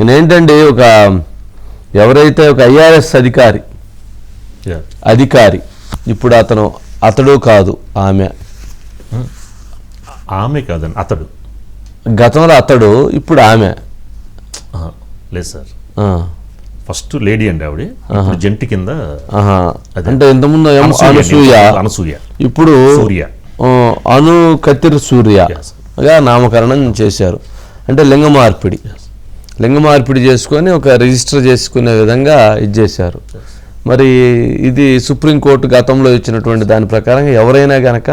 ఈయన ఏంటండి ఒక ఎవరైతే ఒక ఐఆర్ఎస్ అధికారి. అధికారి ఇప్పుడు అతను అతడు కాదు ఆమె. ఆమె కాదండి అతడు. గతంలో అతడు ఇప్పుడు ఆమె. లేదు సార్. ఫస్ట్ లేడీ అండి ఆవిడ జంటి కింద. అంటే ఇంతకుముందు అనసూయ. అనసూయ? ఇప్పుడు సూర్య. అను కత్తిరి సూర్య. నామకరణం చేశారు. అంటే లింగ మార్పిడి. లింగ మార్పిడి చేసుకొని ఒక రిజిస్టర్ చేసుకునే విధంగా ఇది చేశారు. మరి ఇది సుప్రీంకోర్టు గతంలో ఇచ్చినటువంటి దాని ప్రకారం ఎవరైనా గనక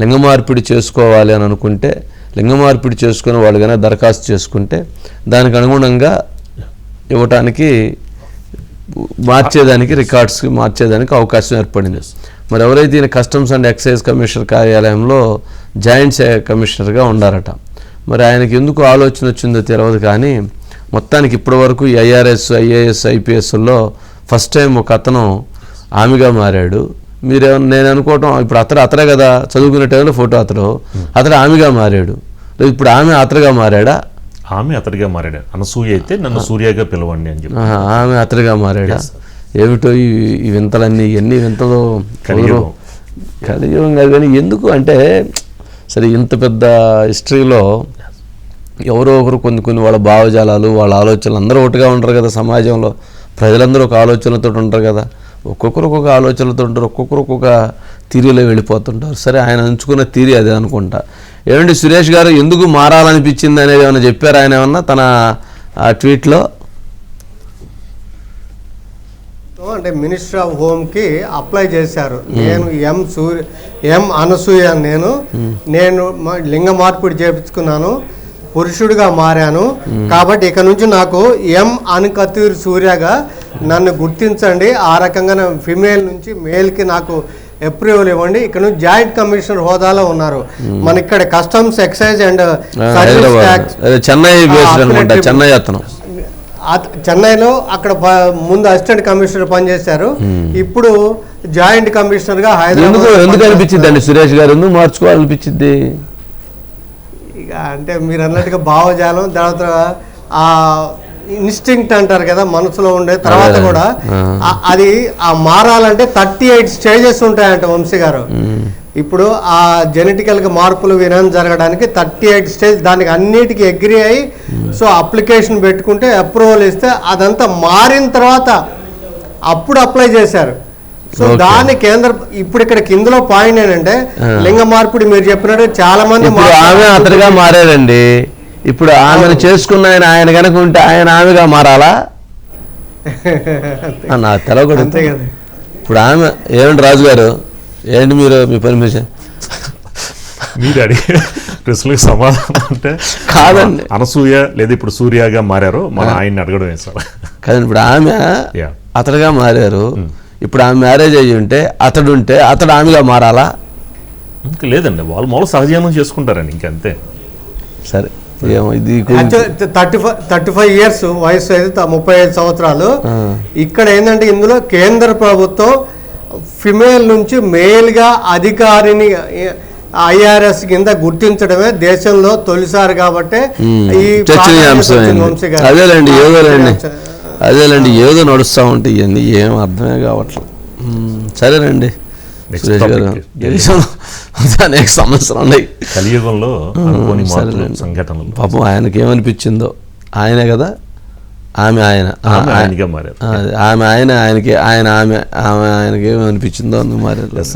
లింగ మార్పిడి చేసుకోవాలి అని అనుకుంటే లింగ మార్పిడి చేసుకుని వాళ్ళు కనుక దరఖాస్తు చేసుకుంటే దానికి అనుగుణంగా ఇవ్వటానికి మార్చేదానికి రికార్డ్స్కి మార్చేదానికి అవకాశం ఏర్పడింది. మరి ఎవరైతే ఈయన కస్టమ్స్ అండ్ ఎక్సైజ్ కమిషనర్ కార్యాలయంలో జాయింట్ కమిషనర్గా ఉండారట. మరి ఆయనకి ఎందుకు ఆలోచన వచ్చిందో తెలియదు కానీ మొత్తానికి ఇప్పటివరకు ఐఆర్ఎస్ ఐఏఎస్ ఐపీఎస్లో ఫస్ట్ టైం ఒక అతను ఆమెగా మారాడు. మీరు నేను అనుకోవటం ఇప్పుడు అతడు అతడే కదా చదువుకునే టైంలో ఫోటో అతడు. అతడు ఆమెగా మారాడు. లేదు ఇప్పుడు ఆమె అతడుగా మారాడా? ఆమె అతడిగా మారాడు. అనసూయ అయితే నన్ను సూర్యగా పిలవండి అని చెప్పి. ఆమె అతడిగా మారాడా? ఏమిటో ఈ ఈ వింతలన్నీ ఎన్ని వింతలు కలియుగం. కలియుగం కాదు కానీ ఎందుకు అంటే సరే ఇంత పెద్ద హిస్టరీలో ఎవరో ఒకరు కొన్ని కొన్ని వాళ్ళ భావజాలాలు వాళ్ళ ఆలోచనలు అందరూ ఒకటిగా ఉంటారు కదా సమాజంలో. ప్రజలందరూ ఒక ఆలోచనలతో ఉంటారు కదా. ఒక్కొక్కరు ఒక్కొక్క ఆలోచనలతో ఉంటారు ఒక్కొక్కరు ఒక్కొక్క తీరిలో వెళ్ళిపోతుంటారు. సరే ఆయన ఎంచుకున్న తీరి అదే అనుకుంటా. ఏమండి సురేష్ గారు ఎందుకు మారాలనిపించింది అనేది ఏమైనా చెప్పారు? ఆయన ఏమన్నా తన ఆ ట్వీట్లో? అంటే మినిస్టర్ ఆఫ్ హోమ్కి అప్లై చేశారు. నేను ఎం సూర్య ఎం అనసూయ నేను. నేను లింగ మార్పిడి చేపించుకున్నాను. పురుషుడిగా మారాను. కాబట్టి ఇక నుంచి నాకు ఎం అనుకతూరి సూర్యగా నన్ను గుర్తించండి. ఆ రకంగా ఫిమేల్ నుంచి మేల్కి నాకు అప్రూవల్ ఇవ్వండి. ఇక్కడ నుంచి జాయింట్ కమిషనర్ హోదాలో ఉన్నారు. మన ఇక్కడ customs excise and Chennai Chennai చెన్నైలో అక్కడ ముందు అసిస్టెంట్ కమిషనర్ పనిచేశారు. ఇప్పుడు జాయింట్ కమిషనర్గా హైదరాబాద్ ఎందుకు అనిపించింది అండి సురేష్ గారు? ఎందుకు మార్చుకోవాలనిపించింది ఇక అంటే మీరు అన్నట్టుగా భావజాలం తర్వాత ఆ ఇన్స్టింక్ట్ అంటారు కదా మనసులో ఉండే తర్వాత. కూడా అది ఆ మారాలంటే థర్టీ ఎయిట్ స్టేజెస్ ఉంటాయంట వంశీ గారు. ఇప్పుడు ఆ జెనెటికల్గా మార్పులు వినయం జరగడానికి థర్టీ ఎయిట్ స్టేజ్ దానికి అన్నిటికీ అగ్రి అయ్యి సో అప్లికేషన్ పెట్టుకుంటే అప్రూవల్ ఇస్తే అదంతా మారిన తర్వాత అప్పుడు అప్లై చేశారు. So Okay. దాని కేంద్ర ఇప్పుడు ఇక్కడ కిందలో పాయింట్ ఏంటంటే లింగ మార్పిడి మీరు చెప్పినట్టు చాలా మంది ఇప్పుడు ఆమె అతడిగా మారారండి ఇప్పుడు ఆమెను చేసుకున్న ఆయన ఆయన కనుక ఉంటే ఆయన ఆమెగా మారాలా? ఆ, నా తెలవకూడదు అంతే కదా. ఇప్పుడు ఆమె ఏమండి రాజు గారు ఏంటి మీరు మీ పర్మిషన్ మీరు అడిగే ప్రశ్నలకు సమాధానం అంటే కాదండి. అనసూయ లేదా ఇప్పుడు సూర్యగా మారారో మన ఆయన్ని అడగడమే సార్. కదండి ఇప్పుడు ఆమె. అతడిగా మారారు. ఇప్పుడు ఆమె మ్యారేజ్ అయ్యి ఉంటే అతడు ఉంటే అతడు ఆమెగా మారాలా ఇంకా లేదండి వాళ్ళు మామూలు సహజీవనం చేసుకుంటారండి ఇంకంతే సరే ఏమో ఇది thirty five thirty five years వయసు అయితే ముప్పై ఐదు సంవత్సరాలు. ఇక్కడ ఏంటంటే ఇందులో కేంద్ర ప్రభుత్వం ఫిమేల్ నుంచి మేల్గా అధికారిని ఐఆర్ఎస్ కింద గుర్తించడమే దేశంలో తొలిసారి కాబట్టి ఈ. అదేలేండి ఏదోలేండి. అదేలేండి ఏదో నడుస్తూ ఉంటాయి ఇవన్నీ ఏం అర్థమే కావట్లేదు. సరేనండి. సురేష్ గారు అనేక సమస్యలు ఉన్నాయి. కలియుగంలో. సంఘటనలు. పాపం ఆయనకి ఏమనిపించిందో ఆయనే కదా? ఆమె ఆయన. ఆమె ఆయన ఆయనకి ఆయన ఆమె ఆమె ఆయనకి ఏమనిపించిందో అందుకు మారారు